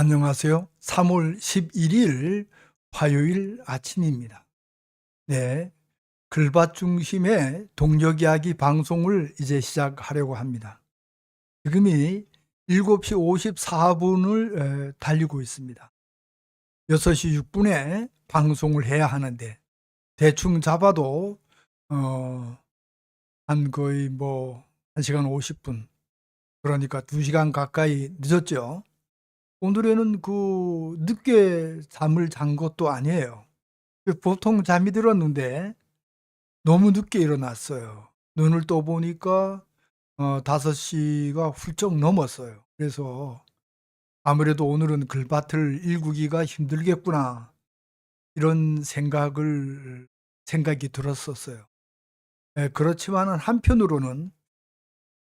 안녕하세요. 3월 11일 화요일 아침입니다. 네, 글밭 중심의 동력 이야기 방송을 이제 시작하려고 합니다. 지금이 7시 54분을 달리고 있습니다. 6시 6분에 방송을 해야 하는데 대충 잡아도 어, 한 거의 뭐 1시간 50분 그러니까 2시간 가까이 늦었죠. 오늘에는 그 늦게 잠을 잔 것도 아니에요. 그 보통 잠이 들었는데 너무 늦게 일어났어요. 눈을 떠 보니까 어 5시가 훌쩍 넘었어요. 그래서 아무래도 오늘은 글밭을 일구기가 힘들겠구나. 이런 생각을 생각이 들었었어요. 예, 그렇지만은 한편으로는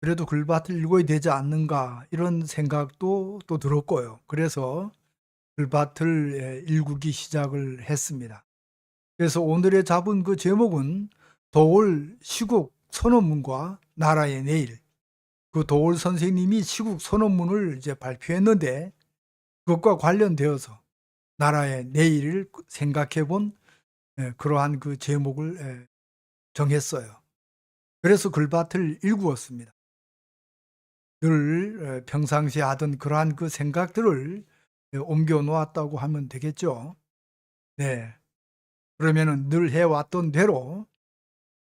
그래도 글밭을 읽어야 되지 않는가 이런 생각도 또 들었고요. 그래서 글밭을 예, 일구기 시작을 했습니다. 그래서 오늘의 잡은 그 제목은 도올 시국 선언문과 나라의 내일. 그 도올 선생님이 시국 선언문을 이제 발표했는데 그것과 관련되어서 나라의 내일을 생각해 본 예, 그러한 그 제목을 예, 정했어요. 그래서 글밭을 일구었습니다. 늘 어, 평상시에 하던 그러한 그 생각들을 예, 옮겨 놓았다고 하면 되겠죠. 네. 그러면은 늘 해왔던 대로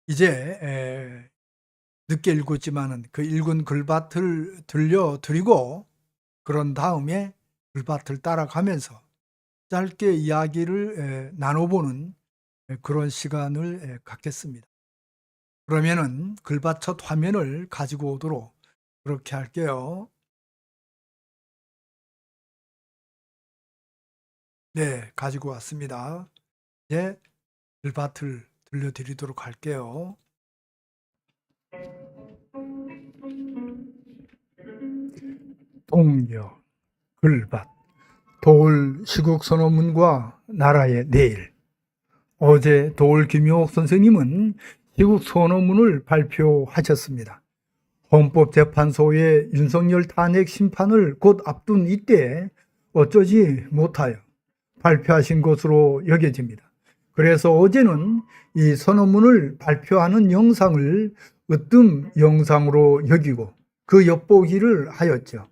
이제 에, 늦게 읽었지만은 그 읽은 글밭을 들려드리고 그런 다음에 글밭을 따라가면서 짧게 이야기를 에, 나눠보는 에, 그런 시간을 에, 갖겠습니다. 그러면은 글밭 첫 화면을 가지고 오도록 그렇게 할게요. 네, 가지고 왔습니다. 이제 글밭을 들려드리도록 할게요. 동력, 글밭, 도울 시국 선언문과 나라의 내일. 어제 도울 김용옥 선생님은 시국 선언문을 발표하셨습니다. 헌법재판소의 윤석열 탄핵 심판을 곧 앞둔 이때 어쩌지 못하여 발표하신 것으로 여겨집니다. 그래서 어제는 이 선언문을 발표하는 영상을 으뜸 영상으로 여기고 그 엿보기를 하였죠.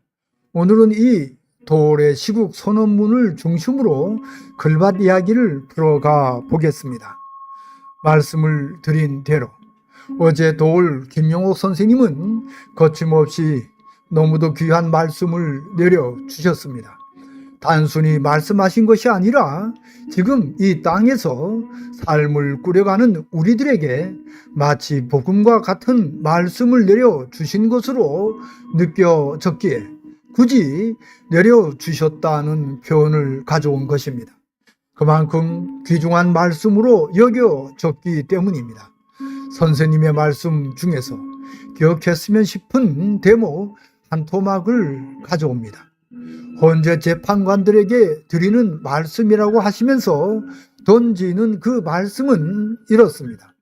오늘은 이 도올의 시국 선언문을 중심으로 글밭 이야기를 들어가 보겠습니다. 말씀을 드린 대로 어제 도올 김용옥 선생님은 거침없이 너무도 귀한 말씀을 내려주셨습니다. 단순히 말씀하신 것이 아니라 지금 이 땅에서 삶을 꾸려가는 우리들에게 마치 복음과 같은 말씀을 내려주신 것으로 느껴졌기에 굳이 내려주셨다는 표현을 가져온 것입니다. 그만큼 귀중한 말씀으로 여겨졌기 때문입니다. 선생님의 말씀 중에서 기억했으면 싶은 대목 한 토막을 가져옵니다. 헌재 재판관들에게 드리는 말씀이라고 하시면서 던지는 그 말씀은 이렇습니다.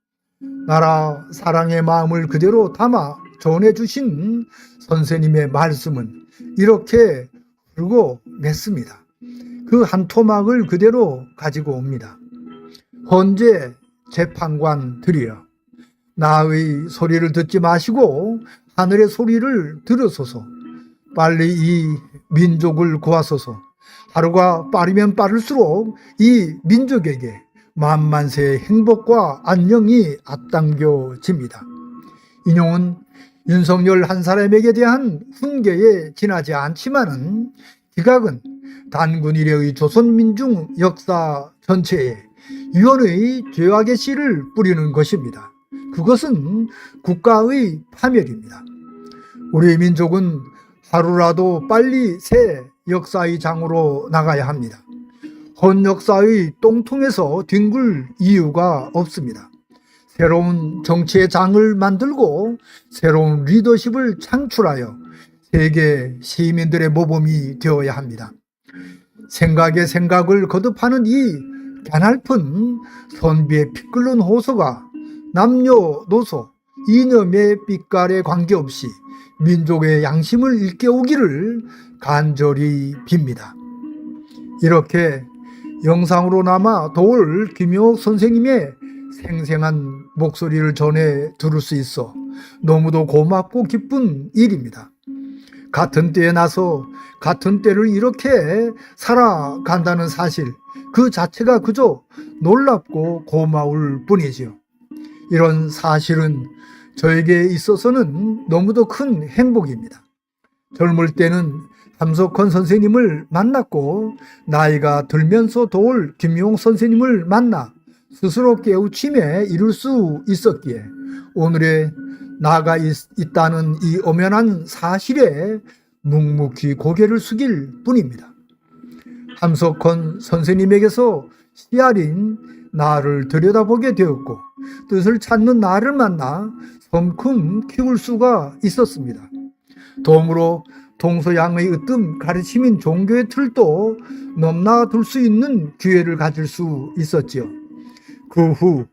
나라 사랑의 마음을 그대로 담아 전해주신 선생님의 말씀은 이렇게 흐르고 맺습니다. 그 한 토막을 그대로 가지고 옵니다. 헌재 재판관들이여 나의 소리를 듣지 마시고 하늘의 소리를 들으소서 빨리 이 민족을 구하소서 하루가 빠르면 빠를수록 이 민족에게 만만세의 행복과 안녕이 앞당겨집니다. 인용은 윤석열 한 사람에게 대한 훈계에 지나지 않지만은 기각은 단군 이래의 조선민중 역사 전체에 유언의 죄악의 씨를 뿌리는 것입니다. 그것은 국가의 파멸입니다. 우리 민족은 하루라도 빨리 새 역사의 장으로 나가야 합니다. 헌 역사의 똥통에서 뒹굴 이유가 없습니다. 새로운 정치의 장을 만들고 새로운 리더십을 창출하여 세계 시민들의 모범이 되어야 합니다. 생각의 생각을 거듭하는 이 가날픈 선비의 피 끓는 호소가 남녀노소 이념의 빛깔에 관계없이 민족의 양심을 일깨우기를 간절히 빕니다. 이렇게 영상으로 남아 도울 김효옥 선생님의 생생한 목소리를 전해 들을 수 있어 너무도 고맙고 기쁜 일입니다. 같은 때에 나서 같은 때를 이렇게 살아간다는 사실 그 자체가 그저 놀랍고 고마울 뿐이지요. 이런 사실은 저에게 있어서는 너무도 큰 행복입니다. 젊을 때는 함석헌 선생님을 만났고 나이가 들면서 도울 김용 선생님을 만나 스스로 깨우침에 이룰 수 있었기에 오늘의 나가 있, 있다는 이 엄연한 사실에 묵묵히 고개를 숙일 뿐입니다. 함석헌 선생님에게서 씨알인 나를 들여다보게 되었고 뜻을 찾는 나를 만나 성큼 키울 수가 있었습니다. 덤으로 동서양의 으뜸 가르침인 종교의 틀도 넘나들 수 있는 기회를 가질 수 있었지요. 그 후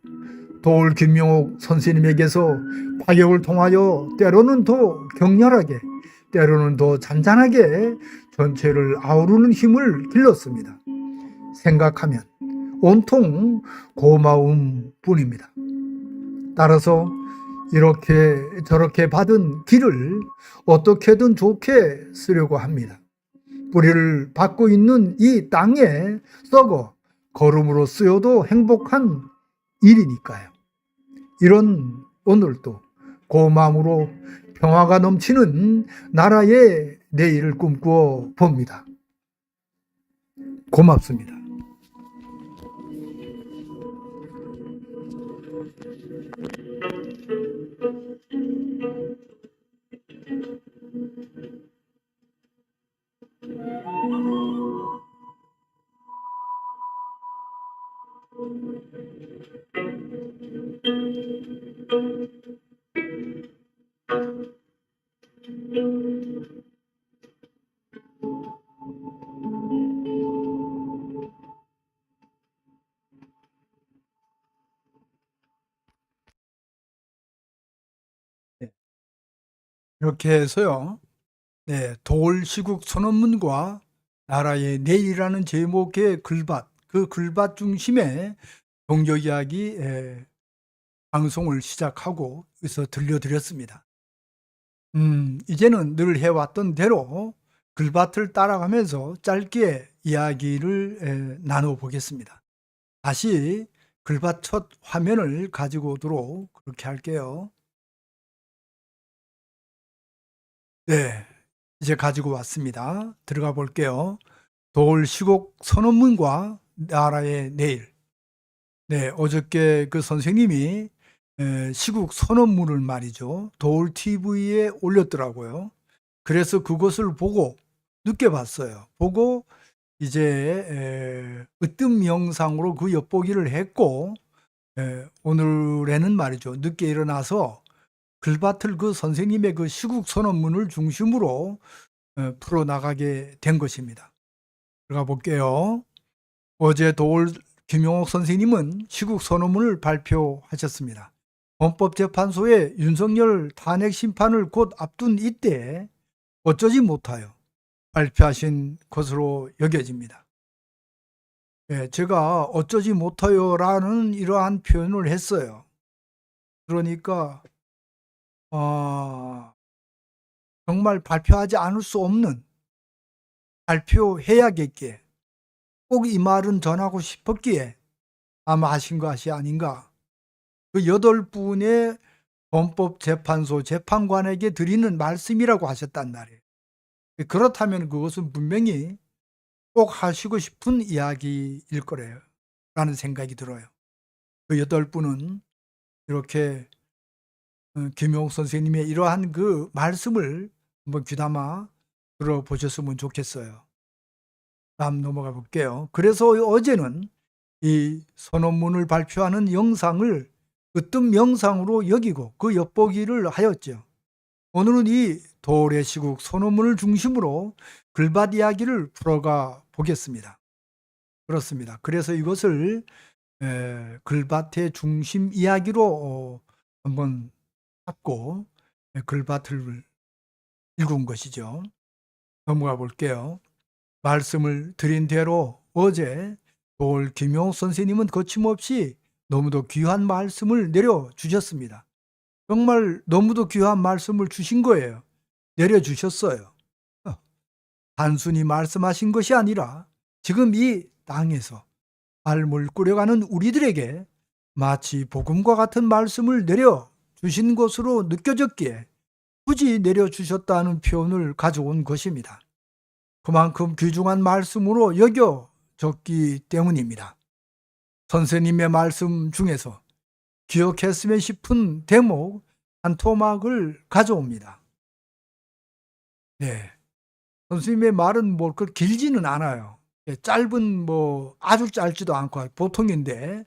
도울 김용옥 선생님에게서 파격을 통하여 때로는 더 격렬하게 때로는 더 잔잔하게 전체를 아우르는 힘을 길렀습니다. 생각하면 온통 고마움 뿐입니다. 따라서 이렇게 저렇게 받은 길을 어떻게든 좋게 쓰려고 합니다. 뿌리를 받고 있는 이 땅에 썩어 걸음으로 쓰여도 행복한 일이니까요. 이런 오늘도 고마움으로 평화가 넘치는 나라의 내일을 꿈꾸어 봅니다. 고맙습니다. 이렇게 해서요. 네, 도울 시국 선언문과 나라의 내일이라는 제목의 글밭, 그 글밭 중심에 종교 이야기 에, 방송을 시작하고 여기서 들려드렸습니다. 음, 이제는 늘 해왔던 대로 글밭을 따라가면서 짧게 이야기를 에, 나눠보겠습니다. 다시 글밭 첫 화면을 가지고 오도록 그렇게 할게요. 네, 이제 가지고 왔습니다. 들어가 볼게요. 도울 시곡 선언문과 나라의 내일. 네, 어저께 그 선생님이 에, 시국 선언문을 말이죠. 도울 TV에 올렸더라고요. 그래서 그것을 보고 늦게 봤어요. 보고 이제 에, 으뜸 영상으로 그 엿보기를 했고 에, 오늘에는 말이죠. 늦게 일어나서 글밭을 그 선생님의 그 시국 선언문을 중심으로 어, 풀어 나가게 된 것입니다. 들어가 볼게요. 어제 도올 김용옥 선생님은 시국 선언문을 발표하셨습니다. 헌법재판소의 윤석열 탄핵 심판을 곧 앞둔 이때 어쩌지 못하여 발표하신 것으로 여겨집니다. 예, 제가 어쩌지 못해요라는 이러한 표현을 했어요. 그러니까 어, 정말 발표하지 않을 수 없는 발표해야겠기에 꼭 이 말은 전하고 싶었기에 아마 하신 것이 아닌가. 그 여덟 분의 헌법재판소 재판관에게 드리는 말씀이라고 하셨단 말이에요. 그렇다면 그것은 분명히 꼭 하시고 싶은 이야기일 거래요. 라는 생각이 들어요. 그 여덟 분은 이렇게 어, 김용 선생님의 이러한 그 말씀을 한번 귀담아 들어보셨으면 좋겠어요. 다음 넘어가 볼게요. 그래서 어제는 이 선언문을 발표하는 영상을 으뜸 영상으로 여기고 그 엿보기를 하였죠. 오늘은 이 도래 시국 선언문을 중심으로 글밭 이야기를 풀어가 보겠습니다. 그렇습니다. 그래서 이것을 에, 글밭의 중심 이야기로 어, 한번 잡고 에, 글밭을 읽은 것이죠. 넘어가 볼게요. 말씀을 드린 대로 어제 돌 김용 선생님은 거침없이 너무도 귀한 말씀을 내려주셨습니다. 정말 너무도 귀한 말씀을 주신 거예요. 내려주셨어요. 어, 단순히 말씀하신 것이 아니라 지금 이 땅에서 삶을 꾸려가는 우리들에게 마치 복음과 같은 말씀을 내려 주신 것으로 느껴졌기에 굳이 내려주셨다는 표현을 가져온 것입니다. 그만큼 귀중한 말씀으로 여겨졌기 때문입니다. 선생님의 말씀 중에서 기억했으면 싶은 대목 한 토막을 가져옵니다. 네. 선생님의 말은 뭐 그 길지는 않아요. 예, 짧은 뭐 아주 짧지도 않고 보통인데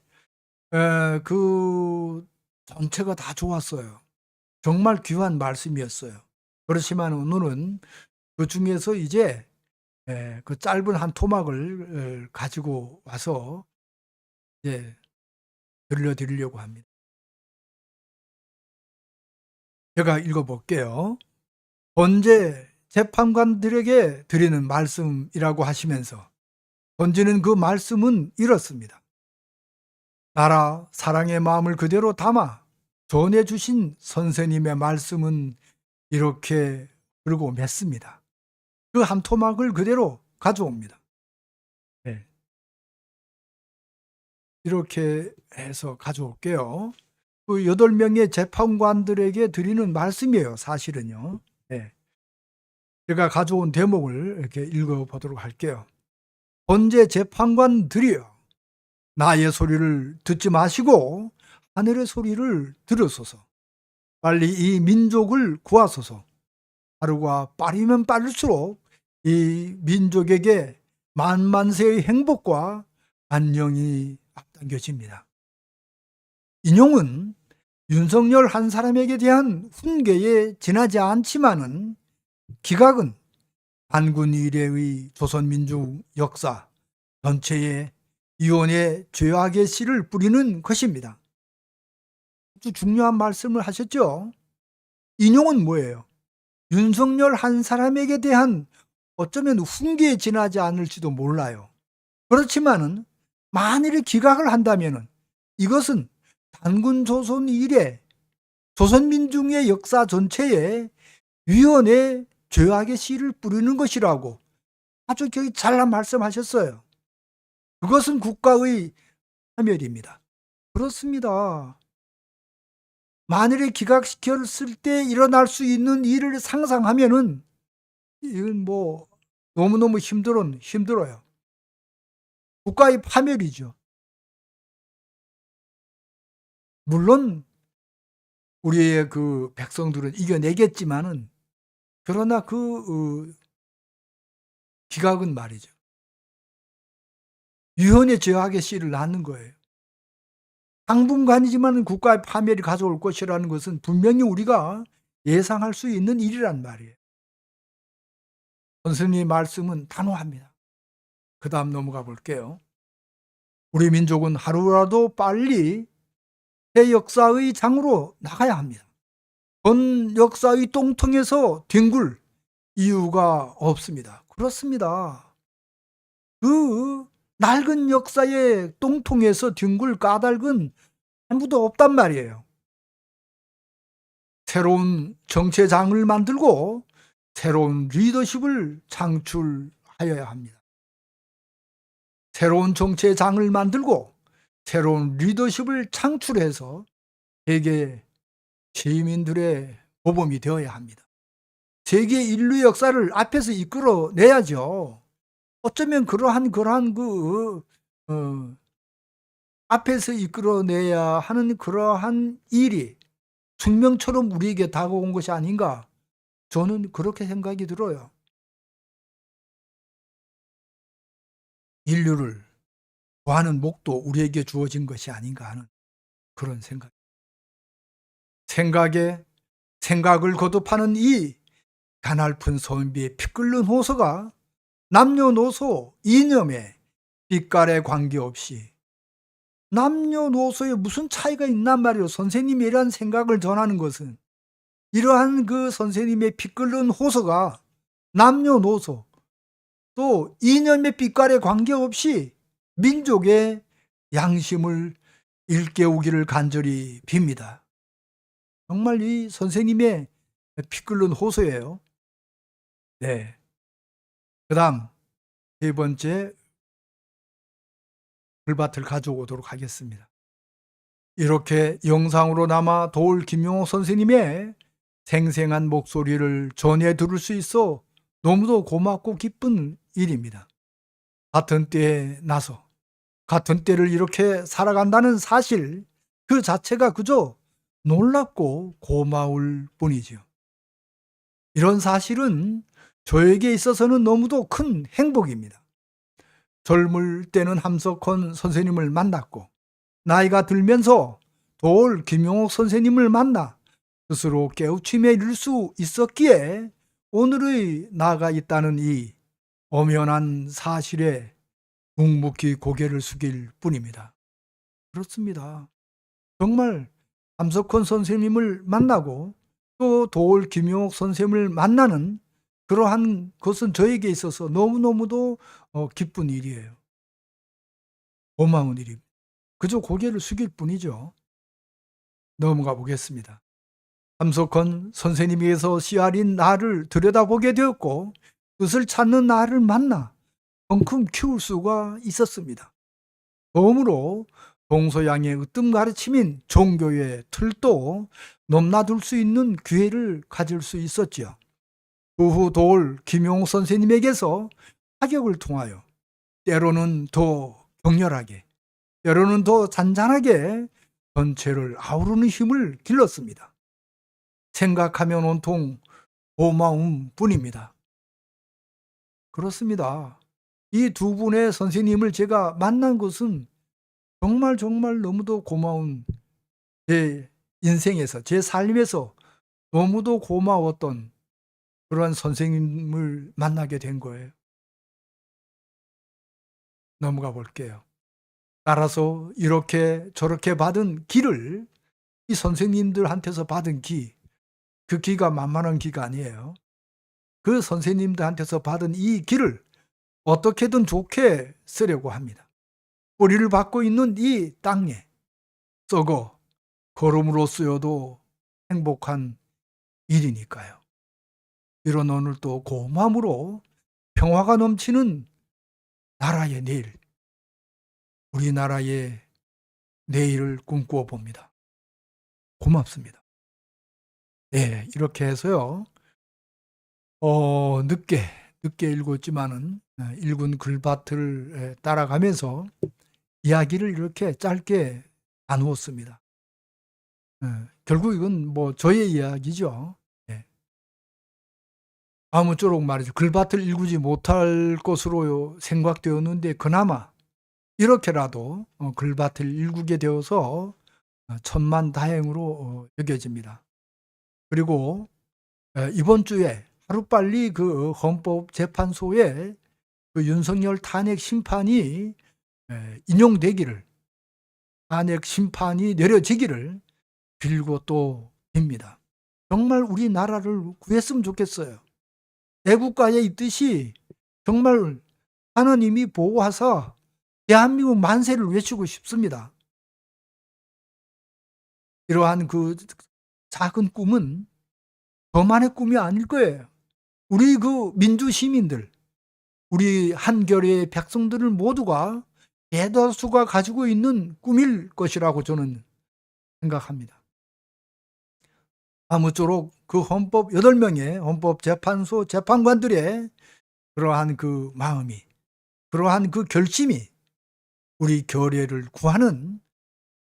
에, 그 전체가 다 좋았어요. 정말 귀한 말씀이었어요. 그렇지만 오늘은 그 중에서 이제 에, 그 짧은 한 토막을 에, 가지고 와서 이제 들려드리려고 합니다. 제가 읽어볼게요. 번제 재판관들에게 드리는 말씀이라고 하시면서 던지는 그 말씀은 이렇습니다. 나라 사랑의 마음을 그대로 담아 전해 주신 선생님의 말씀은 이렇게 그리고 맺습니다. 그 한 토막을 그대로 가져옵니다. 네. 이렇게 해서 가져올게요. 그 여덟 명의 재판관들에게 드리는 말씀이에요, 사실은요. 네. 제가 가져온 대목을 이렇게 읽어보도록 할게요. 번제 재판관들이여, 나의 소리를 듣지 마시고 하늘의 소리를 들으소서. 빨리 이 민족을 구하소서. 하루가 빠르면 빠를수록 이 민족에게 만만세의 행복과 안녕이 앞당겨집니다. 인용은 윤석열 한 사람에게 대한 훈계에 지나지 않지만은 기각은 반군 이래의 조선민중 역사 전체에 이혼의 죄악의 씨를 뿌리는 것입니다. 아주 중요한 말씀을 하셨죠. 인용은 뭐예요? 윤석열 한 사람에게 대한 어쩌면 훈계에 지나지 않을지도 몰라요. 그렇지만은 만일에 기각을 한다면은 이것은 단군 조선 이래 조선민중의 역사 전체에 위원의 죄악의 씨를 뿌리는 것이라고 아주 잘난 말씀하셨어요. 그것은 국가의 파멸입니다. 그렇습니다. 만일에 기각시켰을 때 일어날 수 있는 일을 상상하면은 이건 뭐 너무너무 힘들어 힘들어요. 국가의 파멸이죠. 물론 우리의 그 백성들은 이겨내겠지만은 그러나 그 어, 기각은 말이죠. 유언의 죄악의 씨를 낳는 거예요. 당분간이지만 국가의 파멸이 가져올 것이라는 것은 분명히 우리가 예상할 수 있는 일이란 말이에요. 선생님의 말씀은 단호합니다. 그 다음 넘어가 볼게요. 우리 민족은 하루라도 빨리 새 역사의 장으로 나가야 합니다. 전 역사의 똥통에서 뒹굴 이유가 없습니다. 그렇습니다. 그 낡은 역사의 똥통에서 뒹굴 까닭은 아무도 없단 말이에요. 새로운 정체장을 만들고 새로운 리더십을 창출하여야 합니다. 새로운 정체장을 만들고 새로운 리더십을 창출해서 세계 시민들의 모범이 되어야 합니다. 세계 인류 역사를 앞에서 이끌어내야죠. 어쩌면 그러한 그러한 그 어, 앞에서 이끌어내야 하는 그러한 일이 숙명처럼 우리에게 다가온 것이 아닌가 저는 그렇게 생각이 들어요. 인류를 구하는 목도 우리에게 주어진 것이 아닌가 하는 그런 생각. 생각에 생각을 거듭하는 이 가날픈 선비의 피 끓는 호소가 남녀노소 이념에 빛깔에 관계없이 남녀노소에 무슨 차이가 있단 말이에요. 선생님이 이러한 생각을 전하는 것은 이러한 그 선생님의 피 끓는 호소가 남녀노소 또 이념의 빛깔에 관계없이 민족의 양심을 일깨우기를 간절히 빕니다. 정말 이 선생님의 피 끓는 호소예요. 네. 그 다음 세 번째 글밭을 가져오도록 하겠습니다. 이렇게 영상으로 남아 도울 김용호 선생님의 생생한 목소리를 전해 들을 수 있어 너무도 고맙고 기쁜 일입니다. 같은 때에 나서 같은 때를 이렇게 살아간다는 사실 그 자체가 그저 놀랍고 고마울 뿐이지요. 이런 사실은 저에게 있어서는 너무도 큰 행복입니다. 젊을 때는 함석헌 선생님을 만났고 나이가 들면서 돌 김용옥 선생님을 만나 스스로 깨우침에 이를 수 있었기에 오늘의 나가 있다는 이 엄연한 사실에 묵묵히 고개를 숙일 뿐입니다. 그렇습니다. 정말 함석헌 선생님을 만나고 또 도올 김용옥 선생님을 만나는 그러한 것은 저에게 있어서 너무너무도 어, 기쁜 일이에요. 고마운 일입니다. 그저 고개를 숙일 뿐이죠. 넘어가 보겠습니다. 함석헌 선생님에게서 씨알인 나를 들여다보게 되었고 뜻을 찾는 나를 만나 펑큼 키울 수가 있었습니다. 그러므로 동서양의 으뜸 가르침인 종교의 틀도 넘나들 수 있는 기회를 가질 수 있었지요. 그후돌 김용 선생님에게서 타격을 통하여 때로는 더 격렬하게, 때로는 더 잔잔하게 전체를 아우르는 힘을 길렀습니다. 생각하면 온통 고마움 뿐입니다. 그렇습니다. 이 두 분의 선생님을 제가 만난 것은 정말 정말 너무도 고마운 제 인생에서, 제 삶에서 너무도 고마웠던 그러한 선생님을 만나게 된 거예요. 넘어가 볼게요. 따라서 이렇게 저렇게 받은 기를 이 선생님들한테서 받은 기, 그 기가 만만한 기가 아니에요. 그 선생님들한테서 받은 이 기를 어떻게든 좋게 쓰려고 합니다. 뿌리를 받고 있는 이 땅에 썩어 걸음으로 쓰여도 행복한 일이니까요. 이런 오늘도 고마움으로 평화가 넘치는 나라의 내일, 우리나라의 내일을 꿈꾸어 봅니다. 고맙습니다. 네, 이렇게 해서요. 어, 늦게, 늦게 읽었지만은 어, 읽은 글밭을 따라가면서 이야기를 이렇게 짧게 나누었습니다. 어, 결국 이건 뭐 저의 이야기죠. 네. 아무쪼록 말이죠. 글밭을 읽지 못할 것으로 생각되었는데 그나마 이렇게라도 어, 글밭을 읽게 되어서 천만 다행으로 여겨집니다. 그리고 이번 주에 하루빨리 그 헌법재판소에 그 윤석열 탄핵 심판이 인용되기를 탄핵 심판이 내려지기를 빌고 또 빕니다. 정말 우리나라를 구했으면 좋겠어요. 애국가에 있듯이 정말 하나님이 보호하사 대한민국 만세를 외치고 싶습니다. 이러한 그 작은 꿈은 저만의 꿈이 아닐 거예요. 우리 그 민주 시민들, 우리 한겨레의 백성들을 모두가 대다수가 가지고 있는 꿈일 것이라고 저는 생각합니다. 아무쪼록 그 헌법 8명의 헌법재판소 재판관들의 그러한 그 마음이, 그러한 그 결심이 우리 결의를 구하는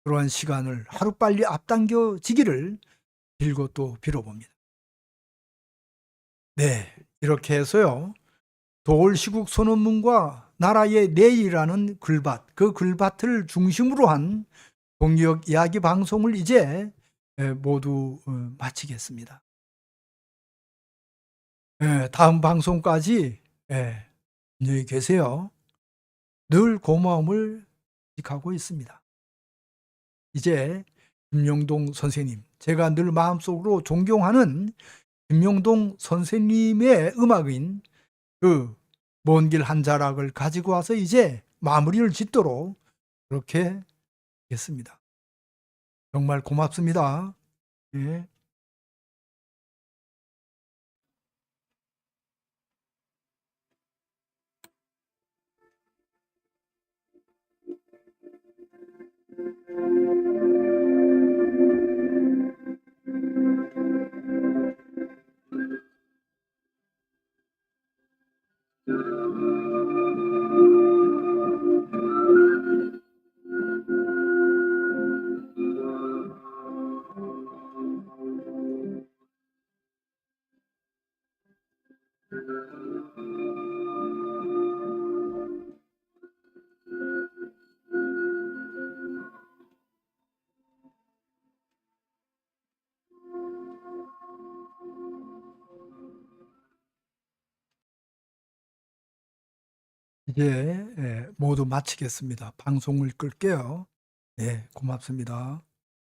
그러한 시간을 하루빨리 앞당겨지기를 빌고 또 빌어봅니다. 네, 이렇게 해서요. 도올시국 선언문과 나라의 내일이라는 글밭, 그 글밭을 중심으로 한 동역 이야기 방송을 이제 에, 모두 어, 마치겠습니다. 에, 다음 방송까지 에, 안녕히 계세요. 늘 고마움을 지하고 있습니다. 이제 김용동 선생님, 제가 늘 마음속으로 존경하는 김용동 선생님의 음악인 그 먼 길 한 자락을 가지고 와서 이제 마무리를 짓도록 그렇게 했습니다. 정말 고맙습니다. 예. 이 제 예, 모두 마치겠습니다. 방송을 끌게요. 네, 고맙습니다.